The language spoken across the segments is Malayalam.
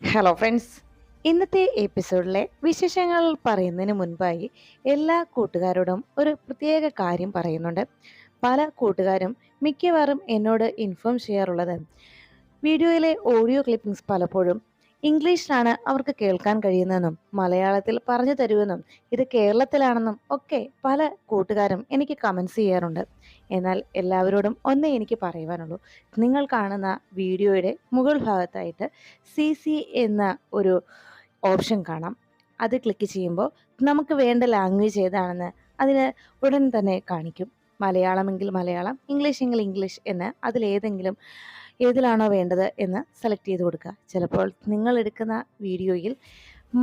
ഹലോ ഫ്രണ്ട്സ് ഇന്നത്തെ എപ്പിസോഡിലെ വിശേഷങ്ങൾ പറയുന്നതിന് മുൻപായി എല്ലാ കൂട്ടുകാരോടും ഒരു പ്രത്യേക കാര്യം പറയുന്നുണ്ട്. പല കൂട്ടുകാരും മിക്കവാറും എന്നോട് ഇൻഫോം ചെയ്യാറുള്ളത്. വീഡിയോയിലെ ഓഡിയോ ക്ലിപ്പിംഗ്സ് പലപ്പോഴും ഇംഗ്ലീഷിലാണ് അവർക്ക് കേൾക്കാൻ കഴിയുന്നതെന്നും മലയാളത്തിൽ പറഞ്ഞു തരുമെന്നും ഇത് കേരളത്തിലാണെന്നും ഒക്കെ പല കൂട്ടുകാരും എനിക്ക് കമൻസ് ചെയ്യാറുണ്ട്. എന്നാൽ എല്ലാവരോടും ഒന്നേ എനിക്ക് പറയുവാനുള്ളൂ. നിങ്ങൾ കാണുന്ന വീഡിയോയുടെ മുകൾ ഭാഗത്തായിട്ട് സി സി എന്ന ഒരു ഓപ്ഷൻ കാണാം. അത് ക്ലിക്ക് ചെയ്യുമ്പോൾ നമുക്ക് വേണ്ട ലാംഗ്വേജ് ഏതാണെന്ന് അതിന് ഉടൻ തന്നെ കാണിക്കും. മലയാളമെങ്കിൽ മലയാളം ഇംഗ്ലീഷ് എങ്കിൽ ഇംഗ്ലീഷ് എന്ന് അതിലേതെങ്കിലും ഏതിലാണോ വേണ്ടത് എന്ന് സെലക്ട് ചെയ്ത് കൊടുക്കുക. ചിലപ്പോൾ നിങ്ങൾ എടുക്കുന്ന വീഡിയോയിൽ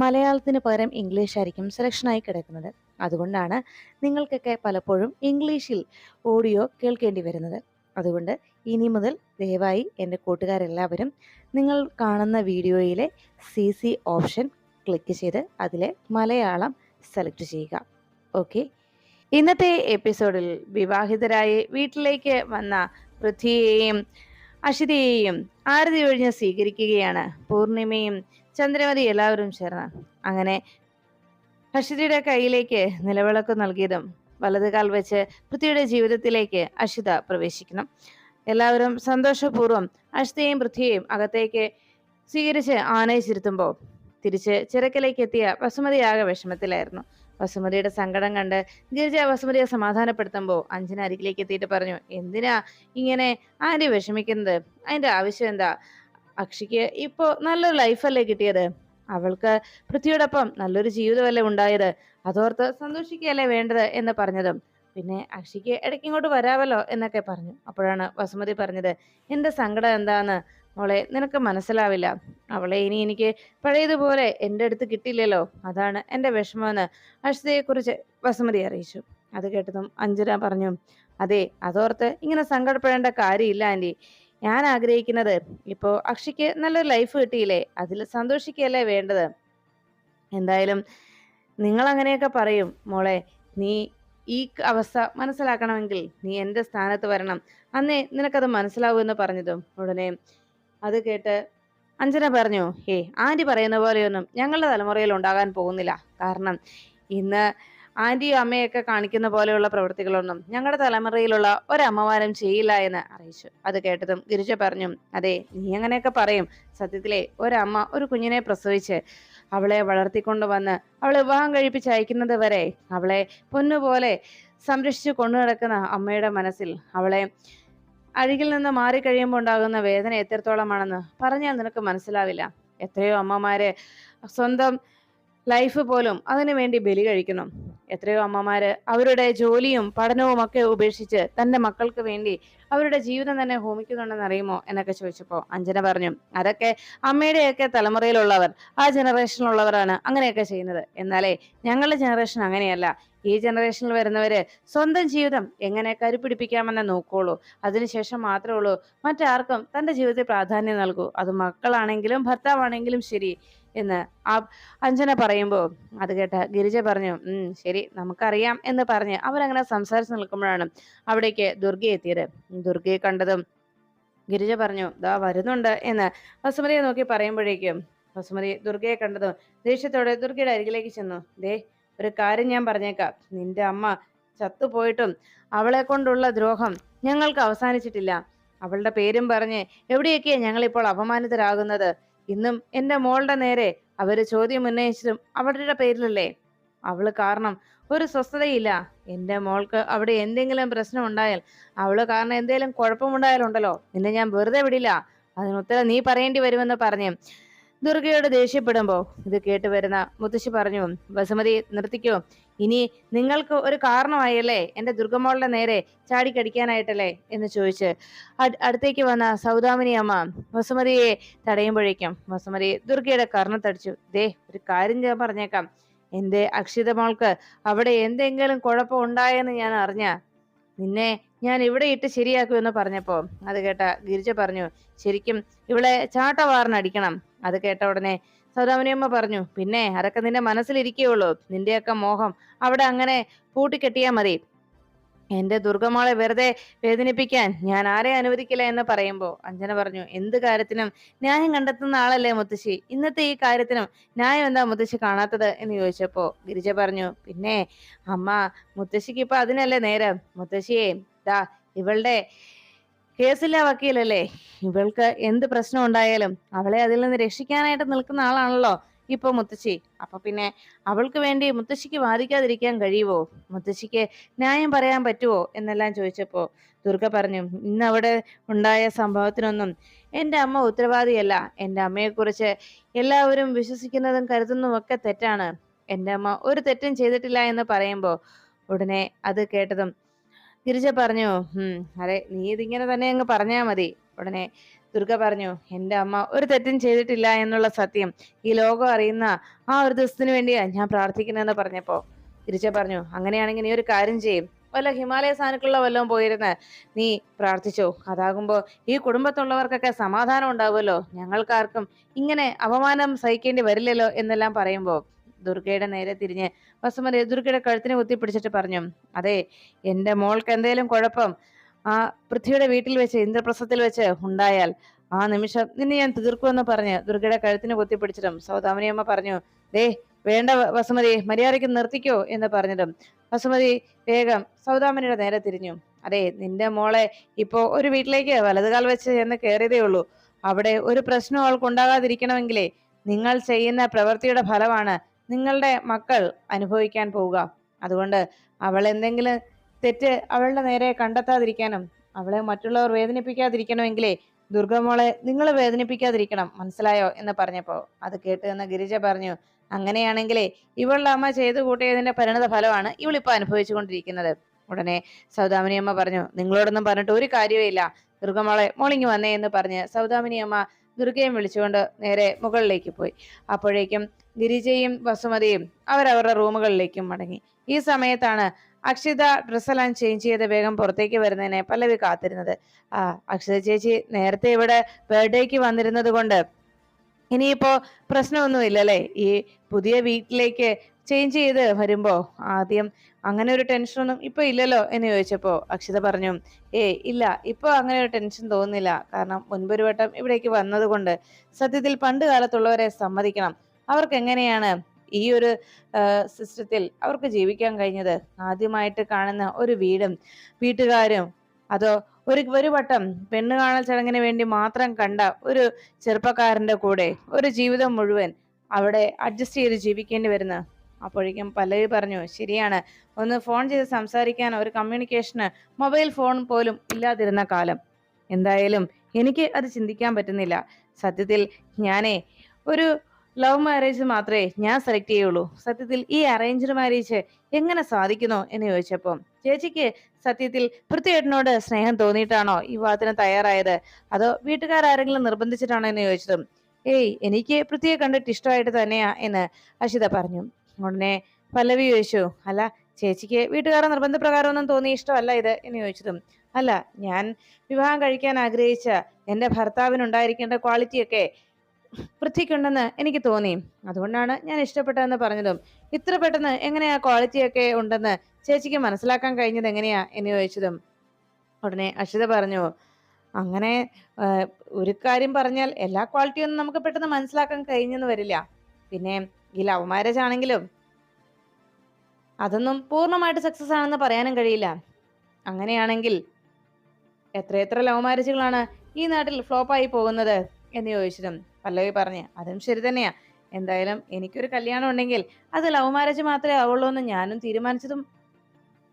മലയാളത്തിന് പകരം ഇംഗ്ലീഷ് ആയിരിക്കും സെലക്ഷനായി കിടക്കുന്നത്. അതുകൊണ്ടാണ് നിങ്ങൾക്കൊക്കെ പലപ്പോഴും ഇംഗ്ലീഷിൽ ഓഡിയോ കേൾക്കേണ്ടി വരുന്നത്. അതുകൊണ്ട് ഇനി മുതൽ ദയവായി എന്റെ കൂട്ടുകാരെല്ലാവരും നിങ്ങൾ കാണുന്ന വീഡിയോയിലെ സി സി ഓപ്ഷൻ ക്ലിക്ക് ചെയ്ത് അതിലെ മലയാളം സെലക്ട് ചെയ്യുക. ഓക്കെ ഇന്നത്തെ എപ്പിസോഡിൽ വിവാഹിതരായി വീട്ടിലേക്ക് വന്ന പൃഥ്വിയെയും അഷിതയെയും ആരതി ഒഴിഞ്ഞ് സ്വീകരിക്കുകയാണ്. പൂർണിമയും ചന്ദ്രമതി എല്ലാവരും ചേർന്ന്. അങ്ങനെ അശ്വതിയുടെ കയ്യിലേക്ക് നിലവിളക്ക് നൽകിയതും വലതുകാൽ വെച്ച് പൃഥ്വിയുടെ ജീവിതത്തിലേക്ക് അശ്വത പ്രവേശിക്കണം എല്ലാവരും സന്തോഷപൂർവം അശ്വതിയെയും പൃഥ്വിയെയും അകത്തേക്ക് സ്വീകരിച്ച് ആനയിച്ചിരുത്തുമ്പോൾ തിരിച്ച് ചിറക്കലേക്ക് എത്തിയ വസുമതിയാകെ വിഷമത്തിലായിരുന്നു. വസുമതിയുടെ സങ്കടം കണ്ട് ഗിരിജ വസുമതിയെ സമാധാനപ്പെടുത്തുമ്പോൾ അഞ്ജന അരികിലേക്ക് എത്തിയിട്ട് പറഞ്ഞു എന്തിനാ ഇങ്ങനെ ആന്റി വിഷമിക്കുന്നത്? അതിന്റെ ആവശ്യം എന്താ? അക്ഷിക്ക് ഇപ്പോ നല്ലൊരു ലൈഫല്ലേ കിട്ടിയത്? അവൾക്ക് പൃഥ്വിയോടൊപ്പം നല്ലൊരു ജീവിതമല്ലേ ഉണ്ടായത്? അതോർത്ത് സന്തോഷിക്കുകയല്ലേ വേണ്ടത്? എന്ന് പറഞ്ഞതും. പിന്നെ അക്ഷിക്ക് ഇടയ്ക്ക് ഇങ്ങോട്ട് വരാമല്ലോ എന്നൊക്കെ പറഞ്ഞു. അപ്പോഴാണ് വസുമതി പറഞ്ഞത് എന്റെ സങ്കടം എന്താന്ന്? മോളെ നിനക്ക് മനസ്സിലാവില്ല. അവളെ ഇനി എനിക്ക് പഴയതുപോലെ എന്റെ അടുത്ത് കിട്ടില്ലല്ലോ അതാണ് എന്റെ വിഷമമെന്ന് അക്ഷിതയെക്കുറിച്ച് വസുമതി അറിയിച്ചു. അത് കേട്ടതും അഞ്ജന പറഞ്ഞു അതെ അതോർത്ത് ഇങ്ങനെ സങ്കടപ്പെടേണ്ട കാര്യമില്ല ആന്റി. ഞാൻ ആഗ്രഹിക്കുന്നത് ഇപ്പോൾ അക്ഷിക്ക് നല്ലൊരു ലൈഫ് കിട്ടിയില്ലേ? അതിൽ സന്തോഷിക്കുകയല്ലേ വേണ്ടത്? എന്തായാലും നിങ്ങൾ അങ്ങനെയൊക്കെ പറയും മോളെ നീ ഈ അവസ്ഥ മനസ്സിലാക്കണമെങ്കിൽ നീ എന്റെ സ്ഥാനത്ത് വരണം. അന്നേ നിനക്കത് മനസ്സിലാവൂ എന്ന് പറഞ്ഞതും ഉടനെ അത് കേട്ട് അഞ്ജന പറഞ്ഞു ഹേ ആന്റി പറയുന്ന പോലെയൊന്നും ഞങ്ങളുടെ തലമുറയിൽ ഉണ്ടാകാൻ പോകുന്നില്ല. കാരണം ഇന്ന് ആന്റിയും അമ്മയൊക്കെ കാണിക്കുന്ന പോലെയുള്ള പ്രവൃത്തികളൊന്നും ഞങ്ങളുടെ തലമുറയിലുള്ള ഒരമ്മമാരും ചെയ്യില്ല എന്ന് അറിയിച്ചു. അത് കേട്ടതും ഗിരിജ പറഞ്ഞു അതെ നീ അങ്ങനെയൊക്കെ പറയും. സത്യത്തിലെ ഒരമ്മ ഒരു കുഞ്ഞിനെ പ്രസവിച്ച് അവളെ വളർത്തിക്കൊണ്ടുവന്ന് അവളെ വിവാഹം കഴിപ്പിച്ച് അയക്കുന്നത് വരെ അവളെ പൊന്നുപോലെ സംരക്ഷിച്ചു കൊണ്ടു നടക്കുന്ന അമ്മയുടെ മനസ്സിൽ അവളെ അഴുകിൽ നിന്ന് മാറിക്കഴിയുമ്പോൾ ഉണ്ടാകുന്ന വേദന എത്രത്തോളമാണെന്ന് പറഞ്ഞാൽ നിനക്ക് മനസ്സിലാവില്ല. എത്രയോ അമ്മമാരെ സ്വന്തം ലൈഫ് പോലും അതിനു വേണ്ടി ബലി കഴിക്കുന്നു. എത്രയോ അമ്മമാര് അവരുടെ ജോലിയും പഠനവും ഒക്കെ ഉപേക്ഷിച്ച് തന്റെ മക്കൾക്ക് വേണ്ടി അവരുടെ ജീവിതം തന്നെ ഹോമിക്കുന്നുണ്ടെന്ന് അറിയുമോ? എന്നൊക്കെ ചോദിച്ചപ്പോൾ അഞ്ജന പറഞ്ഞു അതൊക്കെ അമ്മയുടെയൊക്കെ തലമുറയിലുള്ളവർ ആ ജനറേഷനിലുള്ളവരാണ് അങ്ങനെയൊക്കെ ചെയ്യുന്നത്. എന്നാലേ ഞങ്ങളുടെ ജനറേഷൻ അങ്ങനെയല്ല. ഈ ജനറേഷനിൽ വരുന്നവര് സ്വന്തം ജീവിതം എങ്ങനെ കരുപിടിപ്പിക്കാമെന്ന് നോക്കോളൂ അതിനുശേഷം മാത്രമേ ഉള്ളൂ. മറ്റാർക്കും തന്റെ ജീവിതത്തിൽ പ്രാധാന്യം നൽകൂ. അത് മക്കളാണെങ്കിലും ഭർത്താവാണെങ്കിലും ശരി. എന്ന് ആ അഞ്ജന പറയുമ്പോൾ അത് കേട്ട ഗിരിജ പറഞ്ഞു ശരി നമുക്കറിയാം എന്ന് പറഞ്ഞ് അവരങ്ങനെ സംസാരിച്ച് നിൽക്കുമ്പോഴാണ് അവിടേക്ക് ദുർഗ എത്തിയത്. ദുർഗയെ കണ്ടതും ഗിരിജ പറഞ്ഞു ദാ വരുന്നുണ്ട് എന്ന് വസുമതിയെ നോക്കി പറയുമ്പോഴേക്കും വസുമതി ദുർഗയെ കണ്ടതും ദേഷ്യത്തോടെ ദുർഗയുടെ അരികിലേക്ക് ചെന്നു. ദേ ഒരു കാര്യം ഞാൻ പറഞ്ഞേക്കാം. നിന്റെ അമ്മ ചത്തുപോയിട്ടും അവളെ കൊണ്ടുള്ള ദ്രോഹം ഞങ്ങൾക്ക് അവസാനിച്ചിട്ടില്ല. അവളുടെ പേരും പറഞ്ഞ് എവിടെയൊക്കെയാ ഞങ്ങളിപ്പോൾ അപമാനിതരാകുന്നത്? ഇന്നും എന്റെ മോളുടെ നേരെ അവർ ചോദ്യം ഉന്നയിച്ചതും അവളുടെ പേരിലല്ലേ? അവൾ കാരണം ഒരു സ്വസ്ഥതയില്ല. എന്റെ മോൾക്ക് അവിടെ എന്തെങ്കിലും പ്രശ്നം ഉണ്ടായാൽ അവൾ കാരണം എന്തെങ്കിലും കുഴപ്പമുണ്ടായാലുണ്ടല്ലോ. നിന്നെ ഞാൻ വെറുതെ വിടില്ല. അതിനുത്തരം നീ പറയേണ്ടി വരുമെന്ന് പറഞ്ഞ് ദുർഗയോട് ദേഷ്യപ്പെടുമ്പോ ഇത് കേട്ട് വരുന്ന മുത്തശ്ശി പറഞ്ഞു വസുമതി നിർത്തിക്കോ. ഇനി നിങ്ങൾക്ക് ഒരു കാരണമായല്ലേ എന്റെ ദുർഗമോളുടെ നേരെ ചാടിക്കടിക്കാനായിട്ടല്ലേ എന്ന് ചോദിച്ച് അടുത്തേക്ക് വന്ന സൗദാമിനി അമ്മ വസുമതിയെ തടയുമ്പോഴേക്കും വസുമതി ദുർഗയുടെ കർണത്തടിച്ചു ദേ ഒരു കാര്യം ഞാൻ പറഞ്ഞേക്കാം. എന്റെ അക്ഷിത മോൾക്ക് അവിടെ എന്തെങ്കിലും കുഴപ്പം ഉണ്ടായെന്ന് ഞാൻ അറിഞ്ഞ നിന്നെ ഞാൻ ഇവിടെ ഇട്ട് ശരിയാക്കുമെന്ന് പറഞ്ഞപ്പോ അത് കേട്ട ഗിരിജ പറഞ്ഞു ശരിക്കും ഇവിടെ ചാട്ടവാറിനടിക്കണം. അത് കേട്ട ഉടനെ സൗദാമിനിയമ്മ പറഞ്ഞു പിന്നെ അതൊക്കെ നിന്റെ മനസ്സിലിരിക്കുകയുള്ളൂ നിന്റെയൊക്കെ മോഹം അവിടെ അങ്ങനെ പൂട്ടിക്കെട്ടിയാ മതി. എന്റെ ദുർഗമോളെ വെറുതെ വേദനിപ്പിക്കാൻ ഞാൻ ആരെ അനുവദിക്കില്ല എന്ന് പറയുമ്പോൾ അഞ്ജന പറഞ്ഞു എന്ത് കാര്യത്തിനും ന്യായം കണ്ടെത്തുന്ന ആളല്ലേ മുത്തശ്ശി? ഇന്നത്തെ ഈ കാര്യത്തിനും ന്യായം എന്താ മുത്തശ്ശി കാണാത്തത്? എന്ന് ചോദിച്ചപ്പോ ഗിരിജ പറഞ്ഞു പിന്നെ അമ്മ മുത്തശ്ശിക്ക് ഇപ്പൊ അതിനല്ലേ നേരം? മുത്തശ്ശിയെ ദാ ഇവളുടെ കേസില്ല വക്കീലല്ലേ? ഇവൾക്ക് എന്ത് പ്രശ്നം ഉണ്ടായാലും അവളെ അതിൽ നിന്ന് രക്ഷിക്കാനായിട്ട് നിൽക്കുന്ന ആളാണല്ലോ ഇപ്പൊ മുത്തശ്ശി. അപ്പൊ പിന്നെ അവൾക്ക് വേണ്ടി മുത്തശ്ശിക്ക് വാദിക്കാതിരിക്കാൻ കഴിയുവോ? മുത്തശ്ശിക്ക് ന്യായം പറയാൻ പറ്റുമോ എന്നെല്ലാം ചോദിച്ചപ്പോ ദുർഗ പറഞ്ഞു ഇന്ന് അവിടെ ഉണ്ടായ സംഭവത്തിനൊന്നും എന്റെ അമ്മ ഉത്തരവാദിയല്ല. എന്റെ അമ്മയെക്കുറിച്ച് എല്ലാവരും വിശ്വസിക്കുന്നതും കരുതുന്നതും ഒക്കെ തെറ്റാണ്. എന്റെ അമ്മ ഒരു തെറ്റും ചെയ്തിട്ടില്ല എന്ന് പറയുമ്പോൾ ഉടനെ അത് കേട്ടതും ഗിരിജ പറഞ്ഞു ഉം അതെ നീ ഇതിങ്ങനെ തന്നെ അങ്ങ് പറഞ്ഞാ മതി. ഉടനെ ദുർഗ പറഞ്ഞു എന്റെ അമ്മ ഒരു തെറ്റും ചെയ്തിട്ടില്ല എന്നുള്ള സത്യം ഈ ലോകം അറിയുന്ന ആ ഒരു ദിവസത്തിന് വേണ്ടിയാ ഞാൻ പ്രാർത്ഥിക്കുന്നതെന്ന് പറഞ്ഞപ്പോ. തിരിച്ച പറഞ്ഞു അങ്ങനെയാണെങ്കിൽ നീ ഒരു കാര്യം ചെയ്യും. വല്ല ഹിമാലയ സാധനക്കുള്ള വല്ലതും പോയിരുന്ന് നീ പ്രാർത്ഥിച്ചോ. അതാകുമ്പോ ഈ കുടുംബത്തുള്ളവർക്കൊക്കെ സമാധാനം ഉണ്ടാവുമല്ലോ. ഞങ്ങൾക്കാർക്കും ഇങ്ങനെ അപമാനം സഹിക്കേണ്ടി വരില്ലല്ലോ എന്നെല്ലാം പറയുമ്പോ ദുർഗയുടെ നേരെ തിരിഞ്ഞ് വസുമതി ദുർഗയുടെ കഴുത്തിനെ കുത്തി പിടിച്ചിട്ട് പറഞ്ഞു അതെ എന്റെ മോൾക്ക് എന്തേലും കുഴപ്പം? ആ പൃഥ്വിയുടെ വീട്ടിൽ വെച്ച് ഇന്ദ്രപ്രസ്ഥത്തിൽ വെച്ച് ഉണ്ടായാൽ ആ നിമിഷം നിന്നെ ഞാൻ തീർക്കുമെന്ന് പറഞ്ഞ് ദുർഗയുടെ കഴുത്തിന് കുത്തി പിടിച്ചിട്ടും സൗദാമിനിയമ്മ പറഞ്ഞു ദേ വേണ്ട വസുമതി മര്യാദയ്ക്ക് നിർത്തിക്കോ എന്ന് പറഞ്ഞതും വസുമതി വേഗം സൗദാമിനിയുടെ നേരെ തിരിഞ്ഞു. അതെ നിന്റെ മോളെ ഇപ്പോ ഒരു വീട്ടിലേക്ക് വലതുകാൽ വെച്ച് എന്ന് കയറിയതേ ഉള്ളൂ. അവിടെ ഒരു പ്രശ്നം അവൾക്ക് ഉണ്ടാകാതിരിക്കണമെങ്കിലേ നിങ്ങൾ ചെയ്യുന്ന പ്രവൃത്തിയുടെ ഫലമാണ് നിങ്ങളുടെ മക്കൾ അനുഭവിക്കാൻ പോവുക. അതുകൊണ്ട് അവൾ എന്തെങ്കിലും തെറ്റ് അവളുടെ നേരെ കണ്ടെത്താതിരിക്കാനും അവളെ മറ്റുള്ളവർ വേദനിപ്പിക്കാതിരിക്കണമെങ്കിലേ ദുർഗമോളെ നിങ്ങൾ വേദനിപ്പിക്കാതിരിക്കണം മനസ്സിലായോ എന്ന് പറഞ്ഞപ്പോ അത് കേട്ട് എന്ന് ഗിരിജ പറഞ്ഞു അങ്ങനെയാണെങ്കിലേ ഇവളുടെ അമ്മ ചെയ്തു കൂട്ടിയതിന്റെ പരിണത ഫലമാണ് ഇവളിപ്പോ അനുഭവിച്ചുകൊണ്ടിരിക്കുന്നത്. ഉടനെ സൗദാമിനി അമ്മ പറഞ്ഞു നിങ്ങളോടൊന്നും പറഞ്ഞിട്ട് ഒരു കാര്യവുമില്ല. ദുർഗമോളെ മോളിങ്ങി വന്നേ എന്ന് പറഞ്ഞ് സൗദാമിനി അമ്മ ദുർഗയും വിളിച്ചുകൊണ്ട് നേരെ മുകളിലേക്ക് പോയി. അപ്പോഴേക്കും ഗിരിജയും വസുമതിയും അവരവരുടെ റൂമുകളിലേക്കും മടങ്ങി. ഈ സമയത്താണ് അക്ഷിത ഡ്രസ്സെല്ലാം ചേഞ്ച് ചെയ്ത് വേഗം പുറത്തേക്ക് വരുന്നതിനെ പല്ലവി കാത്തിരുന്നത്. ആ അക്ഷിത ചേച്ചി നേരത്തെ ഇവിടെ ബർത്ത്ഡേക്ക് വന്നിരുന്നത് കൊണ്ട് ഇനിയിപ്പോ പ്രശ്നമൊന്നുമില്ലല്ലേ? ഈ പുതിയ വീട്ടിലേക്ക് ചേഞ്ച് ചെയ്ത് വരുമ്പോ ആദ്യം അങ്ങനെ ഒരു ടെൻഷനൊന്നും ഇപ്പൊ ഇല്ലല്ലോ എന്ന് ചോദിച്ചപ്പോ അക്ഷിത പറഞ്ഞു ഏ ഇല്ല ഇപ്പൊ അങ്ങനെ ഒരു ടെൻഷൻ തോന്നുന്നില്ല. കാരണം മുൻപൊരു വട്ടം ഇവിടേക്ക് വന്നതുകൊണ്ട് സത്യത്തിൽ പണ്ട് കാലത്തുള്ളവരെ സമ്മതിക്കണം. അവർക്ക് എങ്ങനെയാണ് ഈ ഒരു സിസ്റ്റത്തിൽ അവർക്ക് ജീവിക്കാൻ കഴിഞ്ഞത്? ആദ്യമായിട്ട് കാണുന്ന ഒരു വീടും വീട്ടുകാരും അതോ ഒരു ഒരു വട്ടം പെണ്ണ് കാണൽ ചടങ്ങിന് വേണ്ടി മാത്രം കണ്ട ഒരു ചെറുപ്പക്കാരന്റെ കൂടെ ഒരു ജീവിതം മുഴുവൻ അവിടെ അഡ്ജസ്റ്റ് ചെയ്ത് ജീവിക്കേണ്ടി വരുന്ന അപ്പോഴേക്കും പല്ലവി പറഞ്ഞു ശരിയാണ്. ഒന്ന് ഫോൺ ചെയ്ത് സംസാരിക്കാൻ ഒരു കമ്മ്യൂണിക്കേഷന് മൊബൈൽ ഫോൺ പോലും ഇല്ലാതിരുന്ന കാലം. എന്തായാലും എനിക്ക് അത് ചിന്തിക്കാൻ പറ്റുന്നില്ല. സത്യത്തിൽ ഞാനേ ഒരു ലവ് മാരേജ് മാത്രമേ ഞാൻ സെലക്ട് ചെയ്യുള്ളൂ. സത്യത്തിൽ ഈ അറേഞ്ച്ഡ് മാരേജ് എങ്ങനെ സാധിക്കുന്നു എന്ന് ചോദിച്ചപ്പോൾ ചേച്ചിക്ക് സത്യത്തിൽ പൃഥ്വിയേട്ടനോട് സ്നേഹം തോന്നിയിട്ടാണോ ഈ വിവാഹത്തിന് തയ്യാറായത്? അതോ വീട്ടുകാരെങ്കിലും നിർബന്ധിച്ചിട്ടാണോ എന്ന് ചോദിച്ചതും ഏയ് എനിക്ക് പൃഥ്വിയെ കണ്ടിട്ട് ഇഷ്ടമായിട്ട് തന്നെയാ എന്ന് അഷിത പറഞ്ഞു. ഉടനെ പല്ലവി ചോദിച്ചു അല്ല ചേച്ചിക്ക് വീട്ടുകാരുടെ നിർബന്ധപ്രകാരം ഒന്നും തോന്നി ഇഷ്ടമല്ല ഇത് എന്ന് ചോദിച്ചതും അല്ല ഞാൻ വിവാഹം കഴിക്കാൻ ആഗ്രഹിച്ച എന്റെ ഭർത്താവിനുണ്ടായിരിക്കേണ്ട ക്വാളിറ്റിയൊക്കെ പൃഥ്വിക്കുണ്ടെന്ന് എനിക്ക് തോന്നി. അതുകൊണ്ടാണ് ഞാൻ ഇഷ്ടപ്പെട്ടതെന്ന് പറഞ്ഞതും. ഇത്ര പെട്ടെന്ന് എങ്ങനെയാ ക്വാളിറ്റിയൊക്കെ ഉണ്ടെന്ന് ചേച്ചിക്ക് മനസ്സിലാക്കാൻ കഴിഞ്ഞത് എങ്ങനെയാ? എന്ന് ചോദിച്ചതും ഉടനെ അക്ഷിത പറഞ്ഞു അങ്ങനെ ഒരു കാര്യം പറഞ്ഞാൽ എല്ലാ ക്വാളിറ്റിയൊന്നും നമുക്ക് പെട്ടെന്ന് മനസ്സിലാക്കാൻ കഴിഞ്ഞെന്ന് വരില്ല. പിന്നെ ഈ ലവ് മാരേജ് ആണെങ്കിലും അതൊന്നും പൂർണമായിട്ട് സക്സസ് ആണെന്ന് പറയാനും കഴിയില്ല. അങ്ങനെയാണെങ്കിൽ എത്രയെത്ര ലവ് മാരേജുകളാണ് ഈ നാട്ടിൽ ഫ്ലോപ്പായി പോകുന്നത് എന്ന് ചോദിച്ചതും പല്ലവി പറഞ്ഞു അതും ശരി തന്നെയാ. എന്തായാലും എനിക്കൊരു കല്യാണം ഉണ്ടെങ്കിൽ അത് ലവ് മാരേജ് മാത്രമേ ആവുള്ളൂ എന്ന് ഞാനും തീരുമാനിച്ചതും